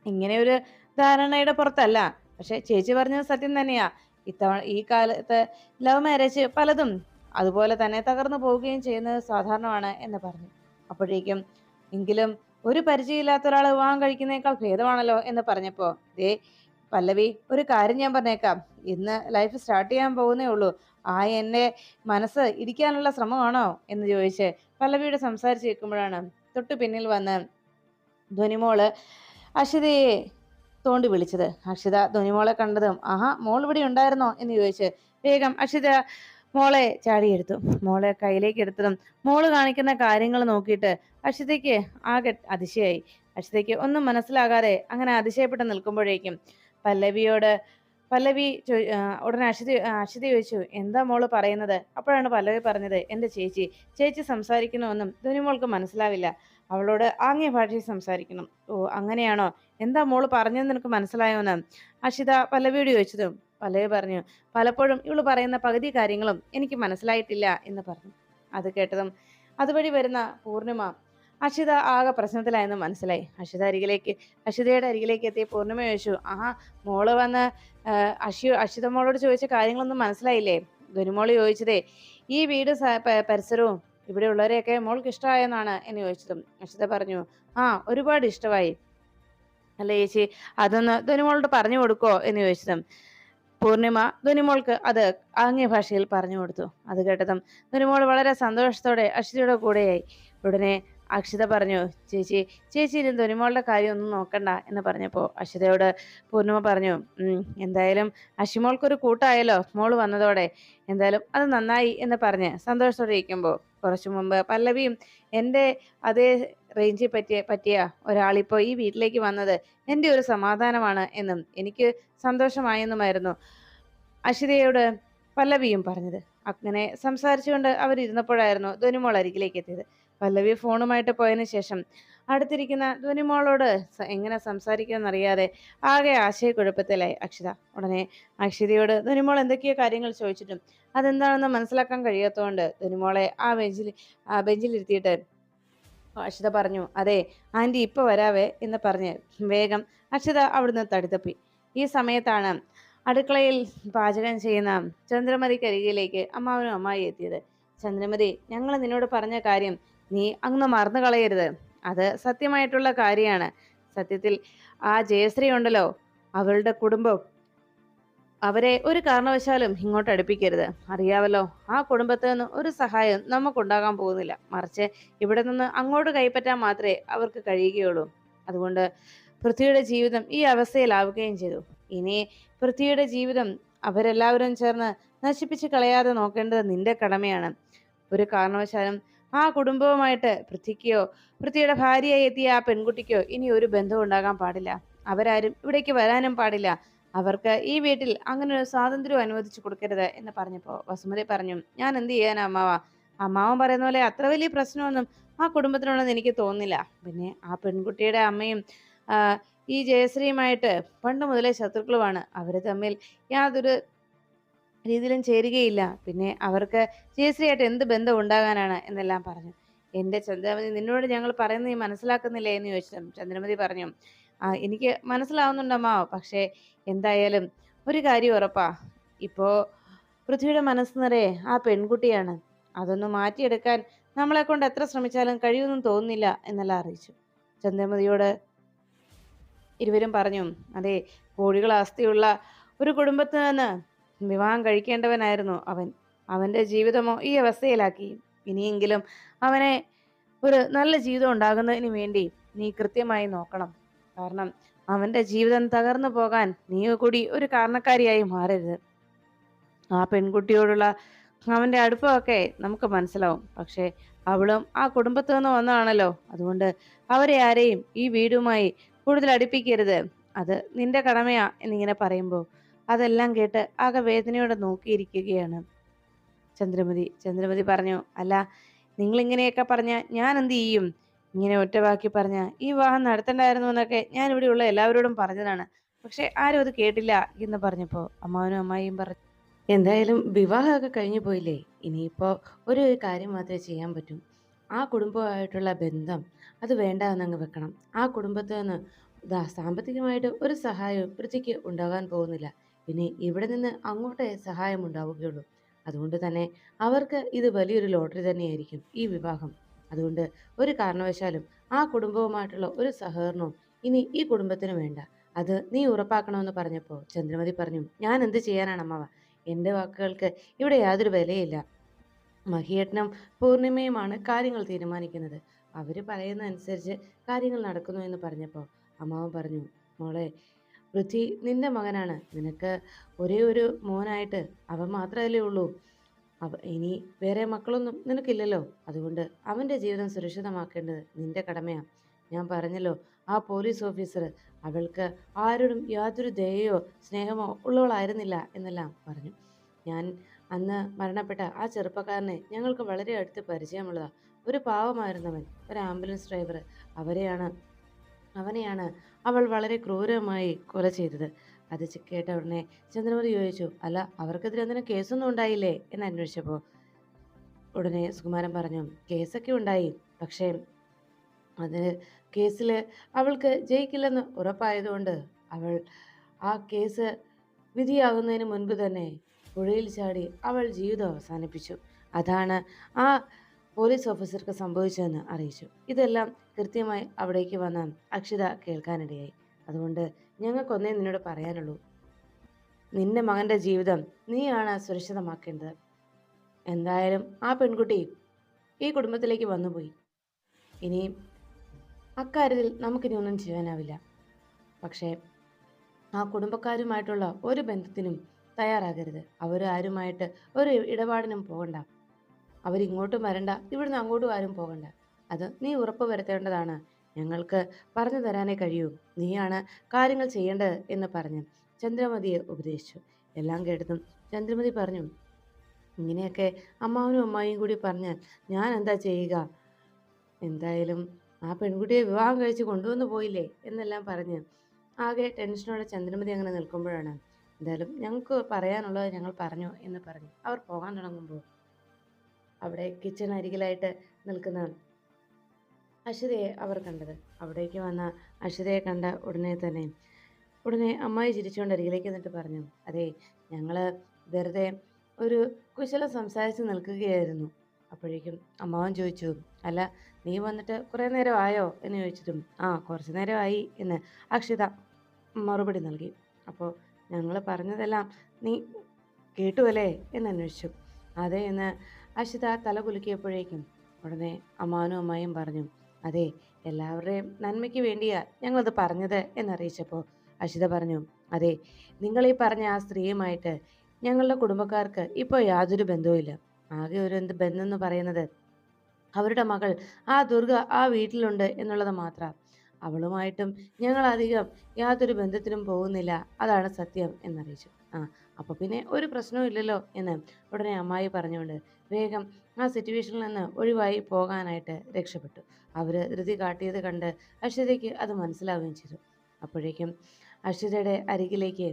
ഇങ്ങനെ ഒരു ധാരണയുടെ പുറത്തല്ല. പക്ഷെ ചേച്ചി പറഞ്ഞത് സത്യം തന്നെയാ. ഇത്തവണ ഈ കാലത്ത് ലവ് മാരേജ് പലതും അതുപോലെ തന്നെ തകർന്നു പോവുകയും ചെയ്യുന്നത് സാധാരണമാണ് എന്ന് പറഞ്ഞു. അപ്പോഴേക്കും എങ്കിലും ഒരു പരിചയമില്ലാത്ത ഒരാൾ വിവാഹം കഴിക്കുന്നേക്കാൾ ഭേദമാണല്ലോ എന്ന് പറഞ്ഞപ്പോ ദേ പല്ലവി ഒരു കാര്യം ഞാൻ പറഞ്ഞേക്കാം. ഇന്ന് ലൈഫ് സ്റ്റാർട്ട് ചെയ്യാൻ പോകുന്നേ ഉള്ളൂ. ആ എന്നെ മനസ്സ് ഇരിക്കാനുള്ള ശ്രമമാണോ എന്ന് ചോദിച്ച് പല്ലവിയുടെ സംസാരിച്ച് കേൾക്കുമ്പോഴാണ് തൊട്ടു പിന്നിൽ വന്ന് ധ്വനിമോൾ അക്ഷിതയെ തോണ്ടി വിളിച്ചത്. അക്ഷിത ധ്വനിമോളെ കണ്ടതും ആഹാ മോൾ ഇവിടെ ഉണ്ടായിരുന്നോ? എന്ന് ചോദിച്ച് വേഗം അക്ഷിത മോളെ ചാടിയെടുത്തു. മോളെ കയ്യിലേക്ക് എടുത്തതും മോൾ കാണിക്കുന്ന കാര്യങ്ങൾ നോക്കിയിട്ട് അക്ഷിതയ്ക്ക് ആകെ അതിശയായി. അക്ഷിതയ്ക്ക് ഒന്നും മനസ്സിലാകാതെ അങ്ങനെ അതിശയപ്പെട്ട് നിൽക്കുമ്പോഴേക്കും പല്ലവിയോട് പല്ലവി ചോ- ഉടനെ അക്ഷിത അക്ഷിത ചോദിച്ചു എന്താ മോൾ പറയുന്നത്? അപ്പോഴാണ് പല്ലവി പറഞ്ഞത് എന്റെ ചേച്ചി ചേച്ചി സംസാരിക്കണമെന്നും ധനുമോൾക്ക് മനസ്സിലാവില്ല. അവളോട് ആംഗ്യ ഭാഷയിൽ സംസാരിക്കണം. ഓ അങ്ങനെയാണോ? എന്താ മോൾ പറഞ്ഞതെന്ന് നിനക്ക് മനസ്സിലായോന്ന്? അക്ഷിത പല്ലവിയോട് ചോദിച്ചതും പല്ലവി പറഞ്ഞു. പലപ്പോഴും ഇവൾ പറയുന്ന പകുതി കാര്യങ്ങളും എനിക്ക് മനസ്സിലായിട്ടില്ല എന്ന് പറഞ്ഞു. അത് കേട്ടതും അതുവഴി വരുന്ന പൂർണിമ അക്ഷിത ആകെ പ്രശ്നത്തിലായെന്ന് മനസ്സിലായി. അക്ഷിത അരികിലേക്ക് അക്ഷിതയുടെ അരികിലേക്ക് എത്തിയ പൂർണിമ ചോദിച്ചു ആഹാ മോൾ വന്ന് അഷി അക്ഷിത മോളോട് ചോദിച്ച കാര്യങ്ങളൊന്നും മനസ്സിലായില്ലേ? ധനുമോൾ ചോദിച്ചതേ ഈ വീട് പരിസരവും ഇവിടെ ഉള്ളവരെയൊക്കെ മോൾക്ക് ഇഷ്ടമായെന്നാണ് എന്നെ ചോദിച്ചതും അക്ഷിത പറഞ്ഞു ആ ഒരുപാട് ഇഷ്ടമായി. അല്ല ചേച്ചി അതൊന്ന് ധനുമോളോട് പറഞ്ഞു കൊടുക്കോ എന്ന് ചോദിച്ചതും പൂർണിമ ധുനിമോൾക്ക് അത് ആംഗ്യ ഭാഷയിൽ പറഞ്ഞു കൊടുത്തു. അത് കേട്ടതും ധുനിമോൾ വളരെ സന്തോഷത്തോടെ അശ്വതിയുടെ കൂടെയായി. ഉടനെ അക്ഷിത പറഞ്ഞു ചേച്ചി ചേച്ചി ഇനി ധനുമോളുടെ കാര്യം ഒന്നും നോക്കണ്ട എന്ന് പറഞ്ഞപ്പോൾ അക്ഷിതയോട് പൂർണിമ പറഞ്ഞു "ഉം, എന്തായാലും അഷിമോൾക്കൊരു കൂട്ടായല്ലോ മോൾ വന്നതോടെ. എന്തായാലും അത് നന്നായി എന്ന് പറഞ്ഞ് സന്തോഷത്തോടെ ഇരിക്കുമ്പോൾ കുറച്ചു മുമ്പ് പല്ലവിയും എന്റെ അതേ റേഞ്ചിൽ പറ്റിയ പറ്റിയ ഒരാളിപ്പോൾ ഈ വീട്ടിലേക്ക് വന്നത് എന്റെ ഒരു സമാധാനമാണ് എന്നും എനിക്ക് സന്തോഷമായെന്നുമായിരുന്നു അക്ഷിതയോട് പല്ലവിയും പറഞ്ഞത്. അങ്ങനെ സംസാരിച്ചുകൊണ്ട് അവരിരുന്നപ്പോഴായിരുന്നു ധനുമോൾ അരികിലേക്ക് എത്തിയത്. പല്ലവി ഫോണുമായിട്ട് പോയതിന് ശേഷം അടുത്തിരിക്കുന്ന ധ്വനിമോളോട് എങ്ങനെ സംസാരിക്കുമെന്നറിയാതെ ആകെ ആശയക്കുഴപ്പത്തിലായി. അക്ഷിത ഉടനെ അക്ഷിതയോട് ധ്വനിമോൾ എന്തൊക്കെയോ കാര്യങ്ങൾ ചോദിച്ചിട്ടും അതെന്താണെന്ന് മനസ്സിലാക്കാൻ കഴിയാത്തതുകൊണ്ട് ധ്വനിമോളെ ആ ബെഞ്ചിൽ ആ ബെഞ്ചിലിരുത്തിയിട്ട് അക്ഷിത പറഞ്ഞു അതെ ആന്റി ഇപ്പോൾ വരാവേ എന്ന് പറഞ്ഞ് വേഗം അക്ഷിത അവിടുന്ന് തടിതപ്പി ഈ സമയത്താണ് അടുക്കളയിൽ പാചകം ചെയ്യുന്ന ചന്ദ്രമതിക്കരികിലേക്ക് അമ്മാവനും അമ്മായി എത്തിയത്. ചന്ദ്രമതി ഞങ്ങൾ നിന്നോട് പറഞ്ഞ കാര്യം നീ അങ്ങ് മറന്നു കളയരുത്. അത് സത്യമായിട്ടുള്ള കാര്യമാണ്. സത്യത്തിൽ ആ ജയശ്രീ ഉണ്ടല്ലോ അവളുടെ കുടുംബം. അവരെ ഒരു കാരണവശാലും ഇങ്ങോട്ട് അടുപ്പിക്കരുത്. അറിയാവല്ലോ ആ കുടുംബത്തിൽ നിന്ന് ഒരു സഹായം നമുക്കുണ്ടാകാൻ പോകുന്നില്ല. മറിച്ച് ഇവിടെ നിന്ന് അങ്ങോട്ട് കൈപ്പറ്റാൻ മാത്രമേ അവർക്ക് കഴിയുകയുള്ളൂ. അതുകൊണ്ട് പൃഥ്വിയുടെ ജീവിതം ഈ അവസ്ഥയിലാവുകയും ചെയ്തു. ഇനി പൃഥ്വിയുടെ ജീവിതം അവരെല്ലാവരും ചേർന്ന് നശിപ്പിച്ച് കളയാതെ നോക്കേണ്ടത് നിന്റെ കടമയാണ്. ഒരു കാരണവശാലും ആ കുടുംബവുമായിട്ട് പൃഥ്വിക്കോ പൃഥ്വിയുടെ ഭാര്യയായി എത്തിയ ആ പെൺകുട്ടിക്കോ ഇനി ഒരു ബന്ധവും ഉണ്ടാകാൻ പാടില്ല. അവരാരും ഇവിടേക്ക് വരാനും പാടില്ല. അവർക്ക് ഈ വീട്ടിൽ അങ്ങനെ ഒരു സ്വാതന്ത്ര്യം അനുവദിച്ചു കൊടുക്കരുത് എന്ന് പറഞ്ഞപ്പോൾ വസുമതി പറഞ്ഞു ഞാൻ എന്ത് ചെയ്യാനാ അമ്മാവ? അമ്മാവൻ പറയുന്ന പോലെ അത്ര വലിയ പ്രശ്നമൊന്നും ആ കുടുംബത്തിനുണ്ടെന്ന് എനിക്ക് തോന്നില്ല പിന്നെ ആ പെൺകുട്ടിയുടെ അമ്മയും ഈ ജയശ്രീയുമായിട്ട് പണ്ട് മുതലേ ശത്രുക്കളുമാണ്. അവർ തമ്മിൽ യാതൊരു രീതിയിലും ചേരുകയില്ല. പിന്നെ അവർക്ക് ജയശ്രീയായിട്ട് എന്ത് ബന്ധം ഉണ്ടാകാനാണ് എന്നെല്ലാം പറഞ്ഞു. എന്റെ ചന്ദ്രമതി നിന്നോട് ഞങ്ങൾ പറയുന്നത് നീ മനസ്സിലാക്കുന്നില്ലേ? എന്ന് ചോദിച്ചു. ചന്ദ്രമതി പറഞ്ഞു ആ എനിക്ക് മനസ്സിലാവുന്നുണ്ടമ്മാ പക്ഷേ എന്തായാലും ഒരു കാര്യം ഉറപ്പാ. ഇപ്പോൾ പൃഥ്വിയുടെ മനസ്സ് നിറയെ ആ പെൺകുട്ടിയാണ്. അതൊന്ന് മാറ്റിയെടുക്കാൻ നമ്മളെ കൊണ്ട് എത്ര ശ്രമിച്ചാലും കഴിയുമെന്നും തോന്നുന്നില്ല എന്നെല്ലാം അറിയിച്ചു. ചന്ദ്രമതിയോട് ഇരുവരും പറഞ്ഞു അതെ കോടികൾ ആസ്തിയുള്ള ഒരു കുടുംബത്തിൽ നിന്ന് വിവാഹം കഴിക്കേണ്ടവനായിരുന്നു അവൻ. അവന്റെ ജീവിതമോ ഈ അവസ്ഥയിലാക്കി. ഇനിയെങ്കിലും അവനെ ഒരു നല്ല ജീവിതം ഉണ്ടാകുന്നതിന് വേണ്ടി നീ കൃത്യമായി നോക്കണം. കാരണം അവന്റെ ജീവിതം തകർന്നു പോകാൻ നീ കൂടി ഒരു കാരണക്കാരിയായി മാറരുത്. ആ പെൺകുട്ടിയോടുള്ള അവന്റെ അടുപ്പമൊക്കെ നമുക്ക് മനസ്സിലാവും. പക്ഷേ അവളും ആ കുടുംബത്തു നിന്ന് വന്നതാണല്ലോ. അതുകൊണ്ട് അവരെ ആരെയും ഈ വീടുമായി കൂടുതൽ അടുപ്പിക്കരുത്. അത് നിന്റെ കടമയാ എന്നിങ്ങനെ പറയുമ്പോൾ അതെല്ലാം കേട്ട് ആകെ വേദനയോടെ നോക്കിയിരിക്കുകയാണ്. ചന്ദ്രമതി ചന്ദ്രമതി പറഞ്ഞു അല്ല നിങ്ങൾ ഇങ്ങനെയൊക്കെ പറഞ്ഞ ഞാൻ എന്ത് ചെയ്യും? ഇങ്ങനെ ഒറ്റവാക്കി പറഞ്ഞ ഈ വിവാഹം നടത്തണ്ടായിരുന്നു എന്നൊക്കെ ഞാൻ ഇവിടെയുള്ള എല്ലാവരോടും പറഞ്ഞതാണ്. പക്ഷെ ആരും അത് കേട്ടില്ല എന്ന് പറഞ്ഞപ്പോൾ അമ്മാവനും അമ്മായിയും പറഞ്ഞു എന്തായാലും വിവാഹമൊക്കെ കഴിഞ്ഞു പോയില്ലേ? ഇനിയിപ്പോൾ ഒരു കാര്യം മാത്രമേ ചെയ്യാൻ പറ്റൂ. ആ കുടുംബമായിട്ടുള്ള ബന്ധം അത് വേണ്ട എന്നങ്ങ് വെക്കണം. ആ കുടുംബത്തിൽ നിന്ന് സാമ്പത്തികമായിട്ട് ഒരു സഹായവും പൃഥ്വിക്ക് ഉണ്ടാകാൻ പോകുന്നില്ല. പിന്നെ ഇവിടെ നിന്ന് അങ്ങോട്ടേ സഹായം ഉണ്ടാവുകയുള്ളൂ. അതുകൊണ്ട് തന്നെ അവർക്ക് ഇത് വലിയൊരു ലോട്ടറി തന്നെയായിരിക്കും ഈ വിവാഹം. അതുകൊണ്ട് ഒരു കാരണവശാലും ആ കുടുംബവുമായിട്ടുള്ള ഒരു സഹകരണവും ഇനി ഈ കുടുംബത്തിന് വേണ്ട. അത് നീ ഉറപ്പാക്കണമെന്ന് പറഞ്ഞപ്പോൾ ചന്ദ്രമതി പറഞ്ഞു ഞാൻ എന്ത് ചെയ്യാനാണ് അമ്മവ? എന്റെ വാക്കുകൾക്ക് ഇവിടെ യാതൊരു വിലയില്ല. മഹിയേട്ടനും പൂർണിമയുമാണ് കാര്യങ്ങൾ തീരുമാനിക്കുന്നത്. അവർ പറയുന്ന അനുസരിച്ച് കാര്യങ്ങൾ നടക്കുന്നു എന്ന് പറഞ്ഞപ്പോൾ അമ്മാവൻ പറഞ്ഞു മോളെ പൃഥ്വി നിന്റെ മകനാണ്. നിനക്ക് ഒരേ ഒരു മോനായിട്ട് അവൻ മാത്രമല്ലേ ഉള്ളൂ. അവ ഇനി വേറെ മക്കളൊന്നും നിനക്കില്ലല്ലോ. അതുകൊണ്ട് അവന്റെ ജീവിതം സുരക്ഷിതമാക്കേണ്ടത് നിന്റെ കടമയാണ് ഞാൻ പറഞ്ഞല്ലോ ആ പോലീസ് ഓഫീസർ അവൾക്ക് ആരോടും യാതൊരു ദയയോ സ്നേഹമോ ഉള്ളവളായിരുന്നില്ല എന്നെല്ലാം പറഞ്ഞു. ഞാൻ അന്ന് മരണപ്പെട്ട ആ ചെറുപ്പക്കാരനെ ഞങ്ങൾക്ക് വളരെ അടുത്ത് പരിചയമുള്ളതാണ് ഒരു പാവമായിരുന്നവൻ ഒരു ആംബുലൻസ് ഡ്രൈവർ. അവരെയാണ് അവനെയാണ് അവൾ വളരെ ക്രൂരമായി കൊല ചെയ്തത്. അത് കേട്ട ഉടനെ ചന്ദ്രമതി ചോദിച്ചു അല്ല അവർക്കെതിരെ എന്തിനും കേസൊന്നും ഉണ്ടായില്ലേ? എന്ന് അന്വേഷിച്ചപ്പോൾ ഉടനെ സുകുമാരൻ പറഞ്ഞു കേസൊക്കെ ഉണ്ടായി പക്ഷേ അതിന് കേസിൽ അവൾക്ക് ജയിക്കില്ലെന്ന് ഉറപ്പായതുകൊണ്ട് അവൾ ആ കേസ് വിധിയാകുന്നതിന് മുൻപ് തന്നെ പുഴയിൽ ചാടി അവൾ ജീവിതം അവസാനിപ്പിച്ചു. അതാണ് ആ പോലീസ് ഓഫീസർക്ക് സംഭവിച്ചതെന്ന് അറിയിച്ചു. ഇതെല്ലാം കൃത്യമായി അവിടേക്ക് വന്ന അക്ഷിത കേൾക്കാനിടയായി. അതുകൊണ്ട് ഞങ്ങൾക്കൊന്നേ നിന്നോട് പറയാനുള്ളൂ. നിന്റെ മകന്റെ ജീവിതം നീയാണ് സുരക്ഷിതമാക്കേണ്ടത്. എന്തായാലും ആ പെൺകുട്ടി ഈ കുടുംബത്തിലേക്ക് വന്നുപോയി. ഇനി അക്കാര്യത്തിൽ നമുക്കിനി ഒന്നും ചെയ്യാനാവില്ല. പക്ഷേ ആ കുടുംബക്കാരുമായിട്ടുള്ള ഒരു ബന്ധത്തിനും തയ്യാറാകരുത്. അവരാരുമായിട്ട് ഒരു ഇടപാടിനും പോകണ്ട. അവരിങ്ങോട്ടും വരണ്ട. ഇവിടുന്ന് അങ്ങോട്ടും ആരും പോകണ്ട. അത് നീ ഉറപ്പ് വരുത്തേണ്ടതാണ്. ഞങ്ങൾക്ക് പറഞ്ഞു തരാനേ കഴിയൂ. നീയാണ് കാര്യങ്ങൾ ചെയ്യേണ്ടത് എന്ന് പറഞ്ഞ്. ചന്ദ്രമതിയെ ഉപദേശിച്ചു. എല്ലാം കേട്ടതും ചന്ദ്രമതി പറഞ്ഞു ഇങ്ങനെയൊക്കെ അമ്മാവനും അമ്മായിയും കൂടി പറഞ്ഞാൽ ഞാൻ എന്താ ചെയ്യുക? എന്തായാലും ആ പെൺകുട്ടിയെ വിവാഹം കഴിച്ച് കൊണ്ടുവന്നു പോയില്ലേ? എന്നെല്ലാം പറഞ്ഞ് ആകെ ടെൻഷനോടെ ചന്ദ്രമതി അങ്ങനെ നിൽക്കുമ്പോഴാണ് എന്തായാലും ഞങ്ങൾക്ക് പറയാനുള്ളത് ഞങ്ങൾ പറഞ്ഞു എന്ന് പറഞ്ഞു അവർ പോകാൻ തുടങ്ങുമ്പോൾ അവിടെ കിച്ചൺ അരികിലായിട്ട് നിൽക്കുന്ന അശ്വതയെ അവർ കണ്ടത്. അവിടേക്ക് വന്ന അശ്വതയെ കണ്ട ഉടനെ തന്നെ ഉടനെ അമ്മായി ചിരിച്ചുകൊണ്ട് അരികിലേക്ക് എന്നിട്ട് പറഞ്ഞു അതെ ഞങ്ങൾ വെറുതെ ഒരു കുശലം സംസാരിച്ച് നിൽക്കുകയായിരുന്നു. അപ്പോഴേക്കും അമ്മാവൻ ചോദിച്ചു അല്ല നീ വന്നിട്ട് കുറേ നേരം ആയോ? എന്ന് ചോദിച്ചതും ആ കുറച്ച് നേരമായി എന്ന് അക്ഷിത മറുപടി നൽകി. അപ്പോൾ ഞങ്ങൾ പറഞ്ഞതെല്ലാം നീ കേട്ടു കേട്ടുവല്ലേ എന്ന് അന്വേഷിച്ചു. അതെ എന്ന് അക്ഷിത തല കുലുക്കിയപ്പോഴേക്കും ഉടനെ അമ്മാനും അമ്മായും പറഞ്ഞു അതെ എല്ലാവരുടെയും നന്മയ്ക്ക് വേണ്ടിയാ ഞങ്ങളത് പറഞ്ഞത് എന്നറിയിച്ചപ്പോൾ അഷിത പറഞ്ഞു അതെ നിങ്ങൾ ഈ പറഞ്ഞ ആ സ്ത്രീയുമായിട്ട് ഞങ്ങളുടെ കുടുംബക്കാർക്ക് ഇപ്പോൾ യാതൊരു ബന്ധവുമില്ല. ആകെ ഒരു എന്ത് ബന്ധം എന്ന് പറയുന്നത് അവരുടെ മകൾ ആ ദുർഗ ആ വീട്ടിലുണ്ട് എന്നുള്ളത് മാത്രം. അവളുമായിട്ടും ഞങ്ങൾ അധികം യാതൊരു ബന്ധത്തിനും പോകുന്നില്ല. അതാണ് സത്യം എന്നറിയിച്ചു. ആ അപ്പോൾ പിന്നെ ഒരു പ്രശ്നവും ഇല്ലല്ലോ എന്ന് ഉടനെ അമ്മായി പറഞ്ഞുകൊണ്ട് വേഗം ആ സിറ്റുവേഷനിൽ നിന്ന് ഒഴിവായി പോകാനായിട്ട് രക്ഷപ്പെട്ടു. അവർ ധൃതി കാട്ടിയത് കണ്ട് അശ്വതിക്ക് അത് മനസ്സിലാവുകയും ചെയ്തു. അപ്പോഴേക്കും അശ്വതയുടെ അരികിലേക്ക്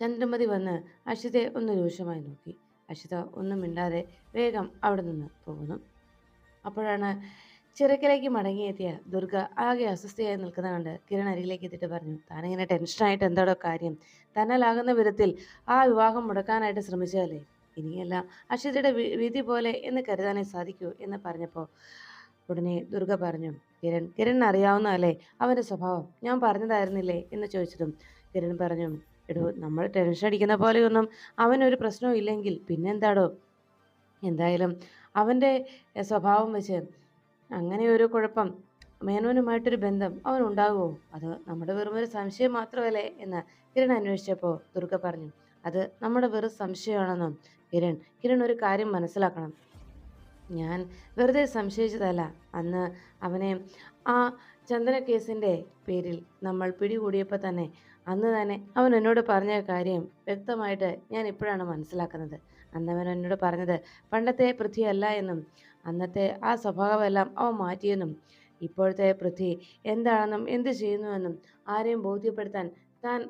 ചന്ദ്രമതി വന്ന് അശ്വതയെ ഒന്ന് രൂക്ഷമായി നോക്കി. അശ്വത ഒന്നും മിണ്ടാതെ വേഗം അവിടെ നിന്ന് പോകുന്നു. അപ്പോഴാണ് ചിറക്കിലേക്ക് മടങ്ങിയെത്തിയ ദുർഗ ആകെ അസ്വസ്ഥയായി നിൽക്കുന്ന കണ്ട് കിരൺ അരികിലേക്ക് എത്തിയിട്ട് പറഞ്ഞു താനിങ്ങനെ ടെൻഷനായിട്ട് എന്താടോ കാര്യം. തന്നാലാകുന്ന വിധത്തിൽ ആ വിവാഹം മുടക്കാനായിട്ട് ശ്രമിച്ചാലേ ഇനിയെല്ലാം അക്ഷിതയുടെ വിധി പോലെ എന്ന് കരുതാനേ സാധിക്കൂ എന്ന് പറഞ്ഞപ്പോൾ ഉടനെ ദുർഗ പറഞ്ഞു കിരൺ കിരൺ അറിയാവുന്നതല്ലേ അവന്റെ സ്വഭാവം? ഞാൻ പറഞ്ഞതായിരുന്നില്ലേ? എന്ന് ചോദിച്ചതും കിരൺ പറഞ്ഞു എടോ നമ്മൾ ടെൻഷൻ അടിക്കുന്ന പോലെയൊന്നും അവനൊരു പ്രശ്നവും ഇല്ലെങ്കിൽ പിന്നെന്താടോ? എന്തായാലും അവന്റെ സ്വഭാവം വെച്ച് അങ്ങനെ ഒരു കുഴപ്പം. മേനോനുമായിട്ടൊരു ബന്ധം അവൻ ഉണ്ടാകുമോ അത് നമ്മുടെ വെറും ഒരു സംശയം മാത്രമല്ലേ എന്ന് കിരൺ അന്വേഷിച്ചപ്പോൾ ദുർഗ പറഞ്ഞു അത് നമ്മുടെ വെറും സംശയമാണെന്നും കിരൺ കിരൺ ഒരു കാര്യം മനസ്സിലാക്കണം. ഞാൻ വെറുതെ സംശയിച്ചതല്ല. അന്ന് അവനെ ആ ചന്ദന കേസിന്റെ പേരിൽ നമ്മൾ പിടികൂടിയപ്പോൾ തന്നെ അന്ന് തന്നെ അവൻ എന്നോട് പറഞ്ഞ കാര്യം വ്യക്തമായിട്ട് ഞാൻ ഇപ്പോഴാണ് മനസ്സിലാക്കുന്നത്. അന്ന് അവൻ എന്നോട് പറഞ്ഞത് പണ്ടത്തെ പൃഥ്വിയല്ല എന്നും അന്നത്തെ ആ സ്വഭാവമെല്ലാം അവൻ മാറ്റിയെന്നും ഇപ്പോഴത്തെ പൃഥ്വി എന്താണെന്നും എന്ത് ചെയ്യുന്നുവെന്നും ആരെയും ബോധ്യപ്പെടുത്താൻ താൻ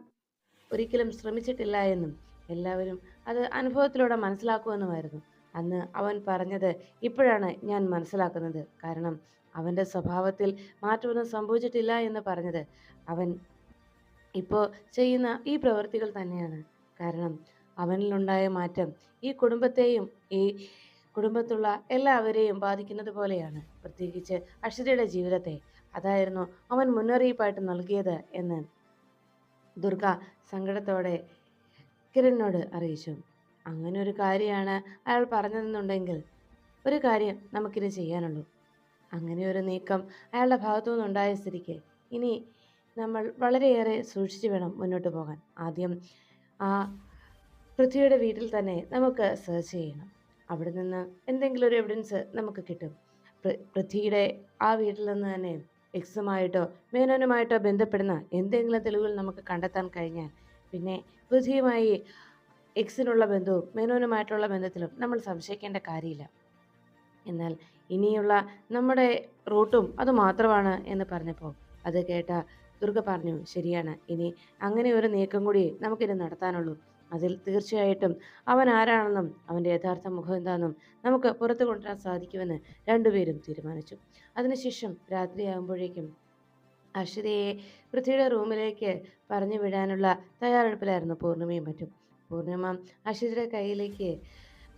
ഒരിക്കലും ശ്രമിച്ചിട്ടില്ല എന്നും എല്ലാവരും അത് അനുഭവത്തിലൂടെ മനസ്സിലാക്കുമെന്നുമായിരുന്നു. അന്ന് അവൻ പറഞ്ഞത് ഇപ്പോഴാണ് ഞാൻ മനസ്സിലാക്കുന്നത്. കാരണം അവന്റെ സ്വഭാവത്തിൽ മാറ്റമൊന്നും സംഭവിച്ചിട്ടില്ല എന്ന് പറഞ്ഞത് അവൻ ഇപ്പോൾ ചെയ്യുന്ന ഈ പ്രവൃത്തികൾ തന്നെയാണ്. കാരണം അവനിലുണ്ടായ മാറ്റം ഈ കുടുംബത്തെയും ഈ കുടുംബത്തുള്ള എല്ലാവരെയും ബാധിക്കുന്നത് പോലെയാണ്. പ്രത്യേകിച്ച് അക്ഷിതയുടെ ജീവിതത്തെ. അതായിരുന്നു അവൻ മുന്നറിയിപ്പായിട്ട് നൽകിയത് എന്ന് ദുർഗ സങ്കടത്തോടെ കിരണിനോട് അറിയിച്ചു. അങ്ങനെ ഒരു കാര്യമാണ് അയാൾ പറഞ്ഞതെന്നുണ്ടെങ്കിൽ ഒരു കാര്യം നമുക്കിനി ചെയ്യാനുള്ളൂ. അങ്ങനെ ഒരു നീക്കം അയാളുടെ ഭാഗത്തു നിന്നുണ്ടായ സ്ഥിതിക്ക് ഇനി നമ്മൾ വളരെയേറെ സൂക്ഷിച്ചു വേണം മുന്നോട്ട് പോകാൻ. ആദ്യം ആ പൃഥ്വിയുടെ വീട്ടിൽ തന്നെ നമുക്ക് സെർച്ച് ചെയ്യണം. അവിടെ നിന്ന് എന്തെങ്കിലും ഒരു എവിഡൻസ് നമുക്ക് കിട്ടും. പൃഥ്വിയുടെ ആ വീട്ടിൽ നിന്ന് തന്നെ എക്സുമായിട്ടോ മേനോനുമായിട്ടോ ബന്ധപ്പെടുന്ന എന്തെങ്കിലും തെളിവുകൾ നമുക്ക് കണ്ടെത്താൻ കഴിഞ്ഞാൽ പിന്നെ പൃഥ്വിയുമായി എക്സിനുള്ള ബന്ധവും മേനോനുമായിട്ടുള്ള ബന്ധത്തിലും നമ്മൾ സംശയിക്കേണ്ട കാര്യമില്ല. എന്നാൽ ഇനിയുള്ള നമ്മുടെ റൂട്ടും അത് മാത്രമാണ് എന്ന് പറഞ്ഞപ്പോൾ അത് കേട്ട ദുർഗ പറഞ്ഞു ശരിയാണ്. ഇനി അങ്ങനെ ഒരു നീക്കം കൂടി നമുക്കിത് നടത്താനുള്ളൂ. അതിൽ തീർച്ചയായിട്ടും അവൻ ആരാണെന്നും അവന്റെ യഥാർത്ഥ മുഖം എന്താണെന്നും നമുക്ക് പുറത്തു കൊണ്ടുവരാൻ സാധിക്കുമെന്ന് രണ്ടുപേരും തീരുമാനിച്ചു. അതിനുശേഷം രാത്രിയാകുമ്പോഴേക്കും അശ്വതിയെ പൃഥ്വിയുടെ റൂമിലേക്ക് പറഞ്ഞു വിടാനുള്ള തയ്യാറെടുപ്പിലായിരുന്നു പൂർണിമയും മറ്റും. പൂർണിമ അശ്വതിയുടെ കയ്യിലേക്ക്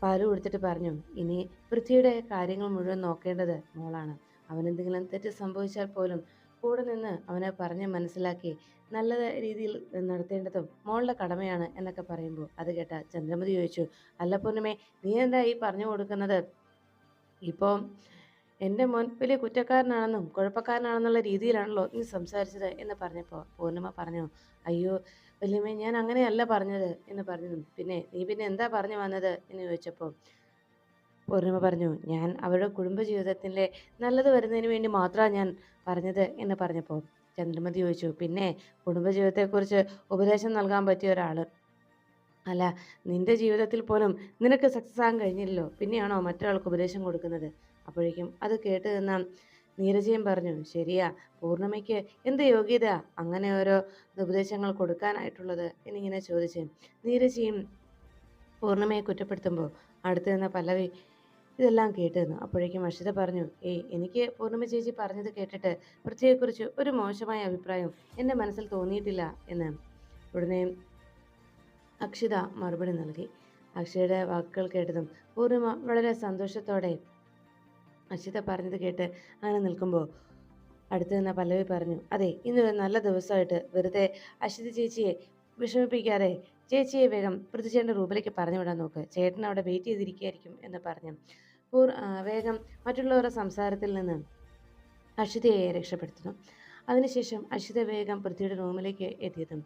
പാൽ കൊടുത്തിട്ട് പറഞ്ഞു ഇനി പൃഥ്വിയുടെ കാര്യങ്ങൾ മുഴുവൻ നോക്കേണ്ടത് മോളാണ്. അവനെന്തെങ്കിലും തെറ്റ് സംഭവിച്ചാൽ പോലും കൂടെ നിന്ന് അവനെ പറഞ്ഞ് മനസ്സിലാക്കി നല്ല രീതിയിൽ നടത്തേണ്ടതും മോളുടെ കടമയാണ് എന്നൊക്കെ പറയുമ്പോൾ അത് കേട്ട ചന്ദ്രമതി ചോദിച്ചു അല്ല പൊന്നുമേ നീ എന്താ ഈ പറഞ്ഞു കൊടുക്കുന്നത്? ഇപ്പോൾ എന്റെ മോൻ വലിയ കുറ്റക്കാരനാണെന്നും കുഴപ്പക്കാരനാണെന്നുള്ള രീതിയിലാണല്ലോ നീ സംസാരിച്ചത് എന്ന് പറഞ്ഞപ്പോൾ പൂർണിമ പറഞ്ഞു അയ്യോ വല്യമ്മേ ഞാൻ അങ്ങനെയല്ല പറഞ്ഞത് എന്ന് പറഞ്ഞു. പിന്നെ നീ പിന്നെ എന്താ പറഞ്ഞു വന്നത്? എന്ന് ചോദിച്ചപ്പോൾ പൂർണിമ പറഞ്ഞു ഞാൻ അവരുടെ കുടുംബജീവിതത്തിന്റെ നല്ലത് വരുന്നതിന് വേണ്ടി മാത്രമാണ് ഞാൻ പറഞ്ഞത് എന്ന് പറഞ്ഞപ്പോൾ ചന്ദ്രമതി ചോദിച്ചു. പിന്നെ കുടുംബജീവിതത്തെക്കുറിച്ച് ഉപദേശം നൽകാൻ പറ്റിയ ഒരാൾ അല്ല നിന്റെ ജീവിതത്തിൽ പോലും നിനക്ക് സക്സസ് ആകാൻ കഴിഞ്ഞില്ലല്ലോ. പിന്നെയാണോ മറ്റൊരാൾക്ക് ഉപദേശം കൊടുക്കുന്നത്? അപ്പോഴേക്കും അത് കേട്ട് നിന്ന നീരജയും പറഞ്ഞു ശരിയാ പൂർണമയ്ക്ക് എന്ത് യോഗ്യത? അങ്ങനെ ഓരോ ഉപദേശങ്ങൾ കൊടുക്കാനായിട്ടുള്ളത്? എന്നിങ്ങനെ ചോദിച്ചു നീരജയും പൂർണമയെ കുറ്റപ്പെടുത്തുമ്പോൾ അടുത്ത് നിന്ന പല്ലവി ഇതെല്ലാം കേട്ട് നിന്നു അപ്പോഴേക്കും അക്ഷിത പറഞ്ഞു ഏയ് എനിക്ക് പൂർണിമ ചേച്ചി പറഞ്ഞത് കേട്ടിട്ട് പൃഥ്വിയെക്കുറിച്ച് ഒരു മോശമായ അഭിപ്രായം എന്റെ മനസ്സിൽ തോന്നിയിട്ടില്ല എന്ന് ഉടനെ അക്ഷിത മറുപടി നൽകി. അക്ഷയുടെ വാക്കുകൾ കേട്ടതും പൂർണിമ വളരെ സന്തോഷത്തോടെ അക്ഷിത പറഞ്ഞത് കേട്ട് അങ്ങനെ നിൽക്കുമ്പോൾ അടുത്ത് നിന്ന പല്ലവി പറഞ്ഞു അതെ ഇന്നൊരു നല്ല ദിവസമായിട്ട് വെറുതെ അശ്വതി ചേച്ചിയെ വിഷമിപ്പിക്കാതെ ചേച്ചിയെ വേഗം പൃഥ്വിച്ചേട്ടന്റെ റൂമിലേക്ക് പറഞ്ഞു വിടാൻ നോക്ക്. ചേട്ടൻ അവിടെ വെയിറ്റ് ചെയ്തിരിക്കുകയായിരിക്കും എന്ന് പറഞ്ഞു. പൂർ വേഗം മറ്റുള്ളവരുടെ സംസാരത്തിൽ നിന്ന് അക്ഷിതയെ രക്ഷപ്പെടുത്തുന്നു. അതിനുശേഷം അക്ഷിത വേഗം പൃഥ്വിയുടെ റൂമിലേക്ക് എത്തിയതും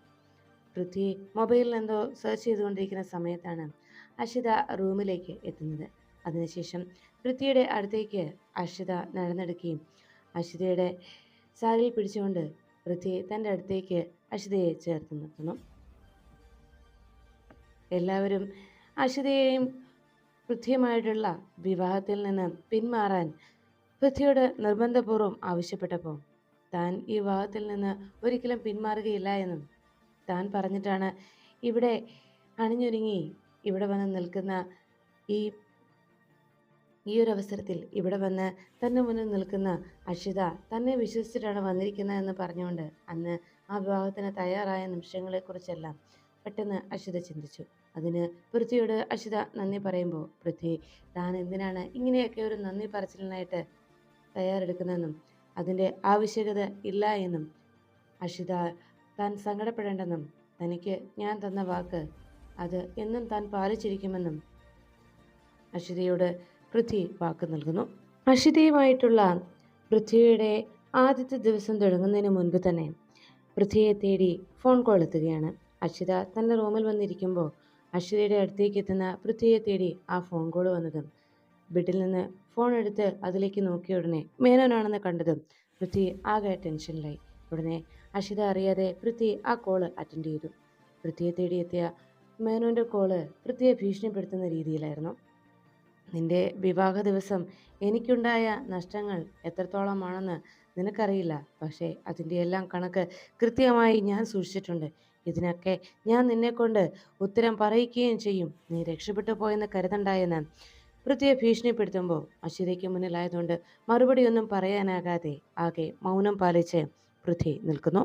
പൃഥ്വി മൊബൈലിൽ എന്തോ സെർച്ച് ചെയ്തുകൊണ്ടിരിക്കുന്ന സമയത്താണ് അക്ഷിത റൂമിലേക്ക് എത്തുന്നത്. അതിനുശേഷം പൃഥ്വിയുടെ അടുത്തേക്ക് അക്ഷിത നടന്നെടുക്കുകയും അക്ഷിതയുടെ സാരിയിൽ പിടിച്ചുകൊണ്ട് പൃഥ്വി തന്റെ അടുത്തേക്ക് അക്ഷിതയെ ചേർത്ത് നിർത്തുന്നു. എല്ലാവരും അക്ഷിതയെയും പൃഥ്വിയുമായിട്ടുള്ള വിവാഹത്തിൽ നിന്ന് പിന്മാറാൻ പൃഥ്വിയോട് നിർബന്ധപൂർവം ആവശ്യപ്പെട്ടപ്പോൾ താൻ ഈ വിവാഹത്തിൽ നിന്ന് ഒരിക്കലും പിന്മാറുകയില്ല എന്നും താൻ പറഞ്ഞിട്ടാണ് ഇവിടെ അണിഞ്ഞൊരുങ്ങി ഇവിടെ വന്ന് നിൽക്കുന്ന ഈ ഈ ഒരു അവസരത്തിൽ ഇവിടെ വന്ന് തന്റെ മുന്നിൽ നിൽക്കുന്ന അക്ഷിത തന്നെ വിശ്വസിച്ചിട്ടാണ് വന്നിരിക്കുന്നത് എന്ന് പറഞ്ഞുകൊണ്ട് അന്ന് ആ വിവാഹത്തിന് തയ്യാറായ നിമിഷങ്ങളെക്കുറിച്ചെല്ലാം പെട്ടെന്ന് അക്ഷിത ചിന്തിച്ചു. അതിന് പൃഥ്വിയോട് അക്ഷിത നന്ദി പറയുമ്പോൾ പൃഥ്വി താൻ എന്തിനാണ് ഇങ്ങനെയൊക്കെ ഒരു നന്ദി പറച്ചിലിനായിട്ട് തയ്യാറെടുക്കുന്നതെന്നും അതിന്റെ ആവശ്യകത ഇല്ല എന്നും അക്ഷിത താൻ സങ്കടപ്പെടേണ്ടെന്നും തനിക്ക് ഞാൻ തന്ന വാക്ക് അത് എന്നും താൻ പാലിച്ചിരിക്കുമെന്നും അക്ഷിതയോട് പൃഥ്വി വാക്ക് നൽകുന്നു. അക്ഷിതയുമായിട്ടുള്ള പൃഥ്വിയുടെ ആദ്യത്തെ ദിവസം തുടങ്ങുന്നതിന് മുൻപ് തന്നെ പൃഥ്വിയെ തേടി ഫോൺ കോൾ എത്തുകയാണ്. അക്ഷിത തന്റെ റൂമിൽ വന്നിരിക്കുമ്പോൾ അക്ഷിതയുടെ അടുത്തേക്ക് എത്തുന്ന പൃഥ്വിയെ തേടി ആ ഫോൺ കോൾ വന്നതും. ബെഡിൽ നിന്ന് ഫോൺ എടുത്ത് അതിലേക്ക് നോക്കിയ ഉടനെ മേനോനാണെന്ന് കണ്ടതും പൃഥ്വി ആകെ ടെൻഷനിലായി ഉടനെ അക്ഷിത അറിയാതെ പൃഥ്വി ആ കോൾ അറ്റൻഡ് ചെയ്തു. പൃഥ്വിയെ തേടിയെത്തിയ മേനോന്റെ കോൾ പൃഥ്വിയെ ഭീഷണിപ്പെടുത്തുന്ന രീതിയിലായിരുന്നു. നിന്റെ വിവാഹ ദിവസം എനിക്കുണ്ടായ നഷ്ടങ്ങൾ എത്രത്തോളമാണെന്ന് നിനക്കറിയില്ല. പക്ഷേ അതിന്റെ എല്ലാം കണക്ക് കൃത്യമായി ഞാൻ സൂക്ഷിച്ചിട്ടുണ്ട്. ഇതിനൊക്കെ ഞാൻ നിന്നെക്കൊണ്ട് ഉത്തരം പറയിക്കുകയും ചെയ്യും. നീ രക്ഷപ്പെട്ടു പോയെന്ന് കരുതണ്ടായെന്ന് വൃത്തിയെ ഭീഷണിപ്പെടുത്തുമ്പോൾ അശ്വതിക്ക് മുന്നിലായതുകൊണ്ട് മറുപടിയൊന്നും പറയാനാകാതെ ആകെ മൗനം പാലിച്ച് പൃഥ്വി നിൽക്കുന്നു.